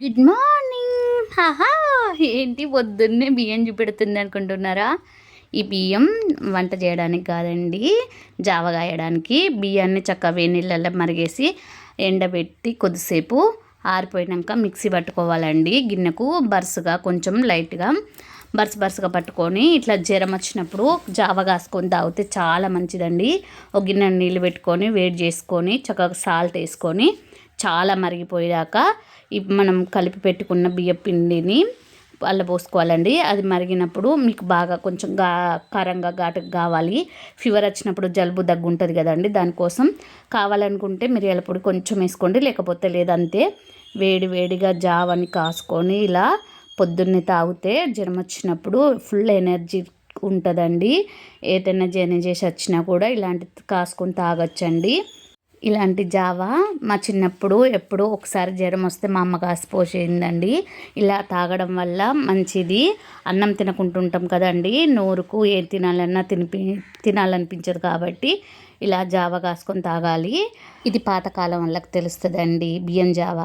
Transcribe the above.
Good morning హాహా ఏంటి పొద్దున్నే బియ్యం చూపెడుతుంది అనుకుంటున్నారా? ఈ బియ్యం వంట చేయడానికి కాదండి జావ కాయడానికి. బియ్యాన్ని చక్కగా వేడి నీళ్ళల్లో మరిగేసి ఎండబెట్టి కొద్దిసేపు ఆరిపోయినాక మిక్సీ పట్టుకోవాలండి. గిన్నెకు బరుసుగా కొంచెం లైట్గా బరుసు బరుసుగా పట్టుకొని ఇట్లా జ్వరం వచ్చినప్పుడు జావ కాసుకొని తాగితే చాలా మంచిదండి. ఒక గిన్నె నీళ్ళు పెట్టుకొని వేడి చేసుకొని చక్కగా సాల్ట్ వేసుకొని చాలా మరిగిపోయాక మనం కలిపి పెట్టుకున్న బియ్య పిండిని అల్ల పోసుకోవాలండి. అది మరిగినప్పుడు మీకు బాగా కొంచెం గా కారంగా ఘాటుగా కావాలి. ఫీవర్ వచ్చినప్పుడు జలుబు దగ్గు ఉంటుంది కదండి దానికోసం కావాలనుకుంటే మిరియాల పొడి కొంచెం వేసుకోండి లేకపోతే లేదంతే వేడి వేడిగా జావని కాసుకొని ఇలా పొద్దున్నే తాగితే జ్వరం వచ్చినప్పుడు ఫుల్ ఎనర్జీ ఉంటుందండి. ఏదైనా జర్నీ చేసి వచ్చినా కూడా ఇలాంటి కాసుకొని తాగొచ్చండి. ఇలాంటి జావా మా చిన్నప్పుడు ఎప్పుడో ఒకసారి జ్వరం వస్తే మా అమ్మ కాసి పోసేయిందండి ఇలా తాగడం వల్ల మంచిది. అన్నం తినకుంటుంటాం కదండి. నోరుకు ఏం తినాలన్నా తినిపి తినాలనిపించదు కాబట్టి ఇలా జావ కాసుకొని తాగాలి. ఇది పాతకాలం వాళ్ళకి తెలుస్తుందండి బియ్యం జావా.